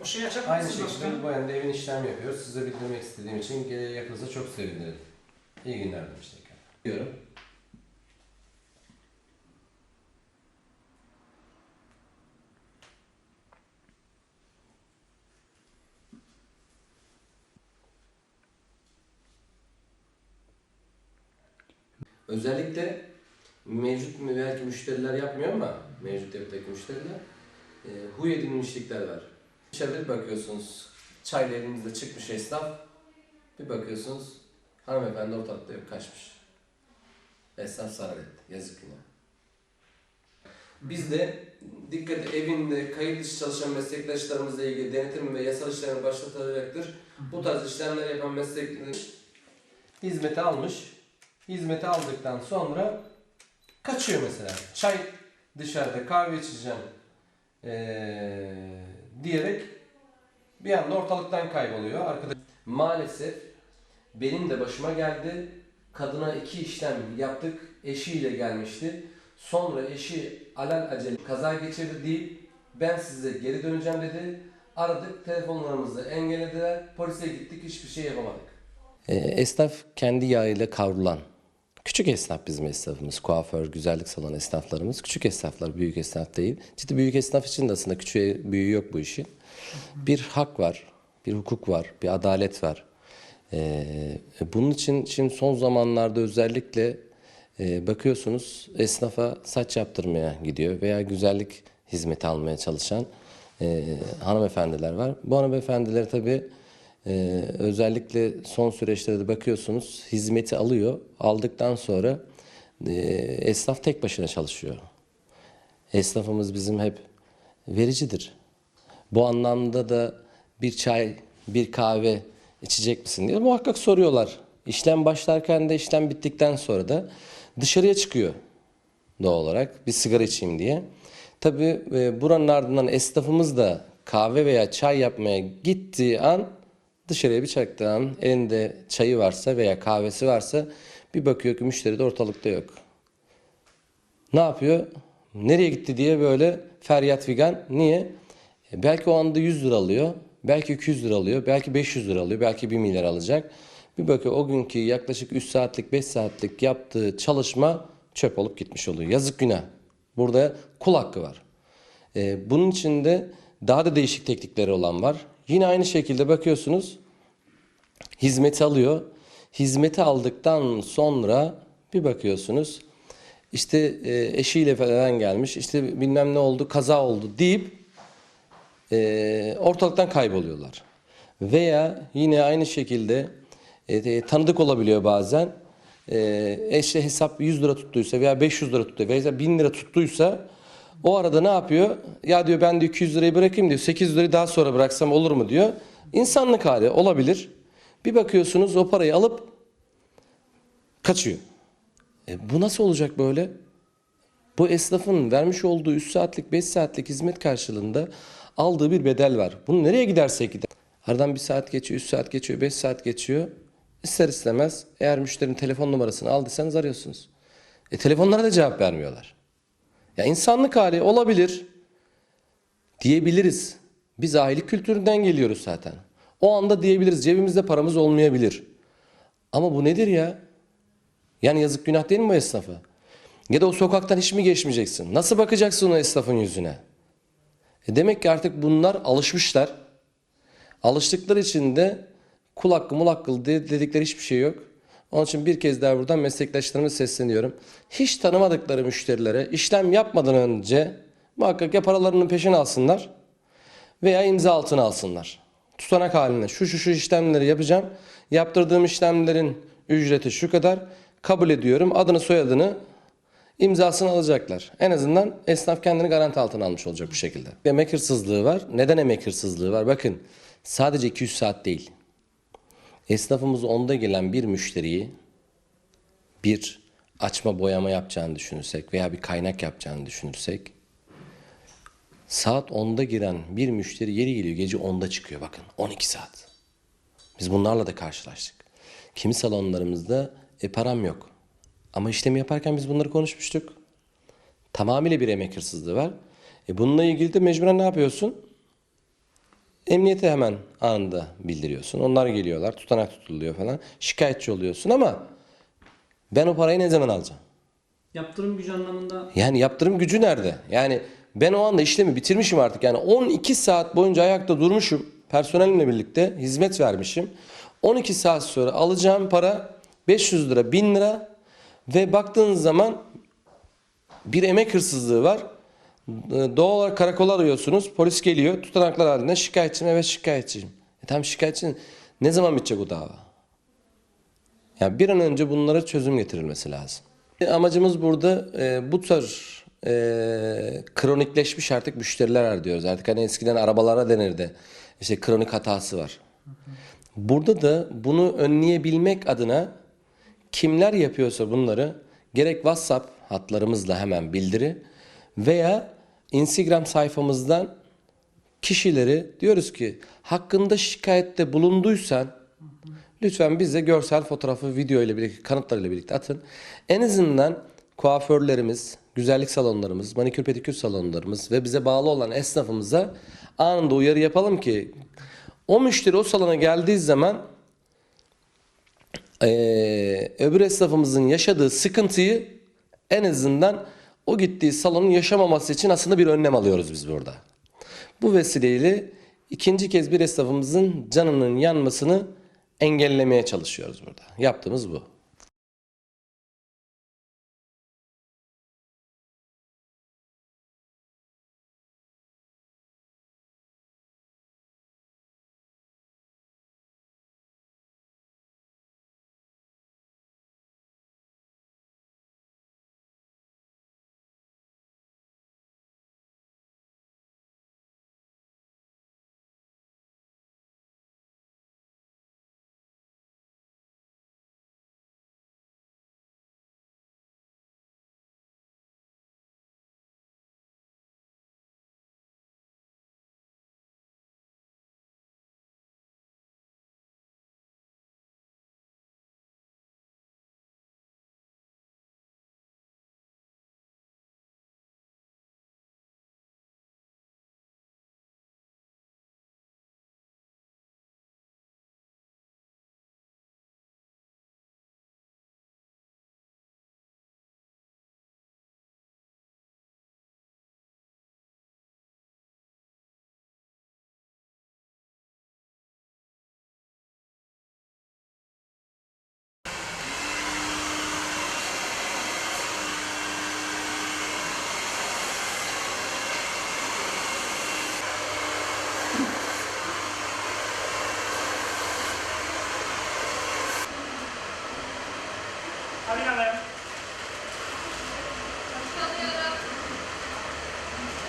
O şeyi açar Aynı mısınız şekilde başkanım? bu yönde evin işlem yapıyoruz. Size bildirmek istediğim için geri yakınsa çok sevinirim. İyi günler demiş tekrar. Diyorum. Özellikle mevcut belki müşteriler yapmıyor ama mevcut yapıdaki müşteriler e, huy edinmişlikler var. Dışarıda bir bakıyorsunuz çayla elinizde çıkmış esnaf bir bakıyorsunuz hanımefendi ortalıkta yok kaçmış. Esnaf zarar etti. Yazık yine. Biz de dikkat evinde kayıt dışı çalışan meslektaşlarımızla ilgili denetim ve yasal işlemi başlatılacaktır. Bu tarz işlemler yapan meslektaşlar hizmeti almış. Hizmeti aldıktan sonra kaçıyor mesela. Çay dışarıda kahve içeceğim ee, diyerek bir anda ortalıktan kayboluyor. Arkadaş maalesef benim de başıma geldi. Kadına iki işlem yaptık. Eşiyle gelmişti. Sonra eşi alal acele kaza geçirdi değil. Ben size geri döneceğim dedi. Aradık telefonlarımızı engellediler. Polise gittik hiçbir şey yapamadık. E, esnaf kendi yağıyla kavrulan. Küçük esnaf bizim esnafımız. Kuaför, güzellik salonu esnaflarımız. Küçük esnaflar, büyük esnaf değil. Ciddi büyük esnaf için de aslında küçüğe büyüğü yok bu işin. Bir hak var, bir hukuk var, bir adalet var. E, bunun için şimdi son zamanlarda özellikle e, bakıyorsunuz esnafa saç yaptırmaya gidiyor veya güzellik hizmeti almaya çalışan e, hanımefendiler var. Bu hanımefendiler tabii ee, özellikle son süreçlerde de bakıyorsunuz hizmeti alıyor. Aldıktan sonra e, esnaf tek başına çalışıyor. Esnafımız bizim hep vericidir. Bu anlamda da bir çay, bir kahve içecek misin diye muhakkak soruyorlar. İşlem başlarken de işlem bittikten sonra da dışarıya çıkıyor doğal olarak bir sigara içeyim diye. Tabii e, buranın ardından esnafımız da kahve veya çay yapmaya gittiği an dışarıya bir çıktığı an elinde çayı varsa veya kahvesi varsa bir bakıyor ki müşteri de ortalıkta yok. Ne yapıyor? Nereye gitti diye böyle feryat figan. Niye? E, belki o anda 100 lira alıyor. Belki 200 lira alıyor. Belki 500 lira alıyor. Belki 1 milyar alacak. Bir bakıyor o günkü yaklaşık 3 saatlik 5 saatlik yaptığı çalışma çöp olup gitmiş oluyor. Yazık günah. Burada kul hakkı var. E, bunun içinde daha da değişik teknikleri olan var. Yine aynı şekilde bakıyorsunuz hizmeti alıyor. Hizmeti aldıktan sonra bir bakıyorsunuz işte e, eşiyle falan gelmiş işte bilmem ne oldu kaza oldu deyip e, ortalıktan kayboluyorlar. Veya yine aynı şekilde e, e, tanıdık olabiliyor bazen. E, eşe hesap 100 lira tuttuysa veya 500 lira tuttuysa veya 1000 lira tuttuysa o arada ne yapıyor? Ya diyor ben de 200 lirayı bırakayım diyor. 800 lirayı daha sonra bıraksam olur mu diyor. İnsanlık hali olabilir. Bir bakıyorsunuz o parayı alıp kaçıyor. E, bu nasıl olacak böyle? Bu esnafın vermiş olduğu 3 saatlik 5 saatlik hizmet karşılığında aldığı bir bedel var. Bunu nereye gidersek gider. Aradan 1 saat geçiyor, 3 saat geçiyor, 5 saat geçiyor. İster istemez eğer müşterinin telefon numarasını aldıysanız arıyorsunuz. E telefonlara da cevap vermiyorlar. Ya insanlık hali olabilir diyebiliriz. Biz ahilik kültüründen geliyoruz zaten. O anda diyebiliriz cebimizde paramız olmayabilir. Ama bu nedir ya? Yani yazık günah değil mi bu esnafa? Ya da o sokaktan hiç mi geçmeyeceksin? Nasıl bakacaksın o esnafın yüzüne? E demek ki artık bunlar alışmışlar. Alıştıkları için de kul hakkı mul hakkı de- dedikleri hiçbir şey yok. Onun için bir kez daha buradan meslektaşlarıma sesleniyorum. Hiç tanımadıkları müşterilere işlem yapmadan önce muhakkak ya paralarının peşini alsınlar veya imza altına alsınlar. Tutanak halinde şu şu şu işlemleri yapacağım. Yaptırdığım işlemlerin ücreti şu kadar. Kabul ediyorum. Adını soyadını imzasını alacaklar. En azından esnaf kendini garanti altına almış olacak bu şekilde. Emek hırsızlığı var. Neden emek hırsızlığı var? Bakın sadece 200 saat değil. Esnafımız onda gelen bir müşteriyi bir açma boyama yapacağını düşünürsek veya bir kaynak yapacağını düşünürsek saat 10'da giren bir müşteri yeri geliyor gece 10'da çıkıyor bakın 12 saat. Biz bunlarla da karşılaştık. Kimi salonlarımızda e, param yok. Ama işlemi yaparken biz bunları konuşmuştuk. Tamamıyla bir emek hırsızlığı var. E, bununla ilgili de mecburen ne yapıyorsun? Emniyete hemen anında bildiriyorsun. Onlar geliyorlar, tutanak tutuluyor falan. Şikayetçi oluyorsun ama ben o parayı ne zaman alacağım? Yaptırım gücü anlamında Yani yaptırım gücü nerede? Yani ben o anda işlemi bitirmişim artık. Yani 12 saat boyunca ayakta durmuşum. Personelimle birlikte hizmet vermişim. 12 saat sonra alacağım para 500 lira, 1000 lira ve baktığınız zaman bir emek hırsızlığı var. Ee, Doğal olarak karakola arıyorsunuz. Polis geliyor. Tutanaklar halinde şikayetçiyim. Evet şikayetçiyim. E tamam şikayetçiyim. Ne zaman bitecek o dava? Yani bir an önce bunlara çözüm getirilmesi lazım. E, Amacımız burada e, bu tür e, kronikleşmiş artık müşteriler var diyoruz. Artık hani eskiden arabalara denirdi. İşte kronik hatası var. Burada da bunu önleyebilmek adına kimler yapıyorsa bunları gerek WhatsApp hatlarımızla hemen bildiri veya Instagram sayfamızdan kişileri diyoruz ki hakkında şikayette bulunduysan lütfen bize görsel fotoğrafı video ile birlikte kanıtlarıyla birlikte atın. En azından kuaförlerimiz, güzellik salonlarımız, manikür pedikür salonlarımız ve bize bağlı olan esnafımıza anında uyarı yapalım ki o müşteri o salona geldiği zaman eee, öbür esnafımızın yaşadığı sıkıntıyı en azından o gittiği salonun yaşamaması için aslında bir önlem alıyoruz biz burada. Bu vesileyle ikinci kez bir esnafımızın canının yanmasını engellemeye çalışıyoruz burada. Yaptığımız bu.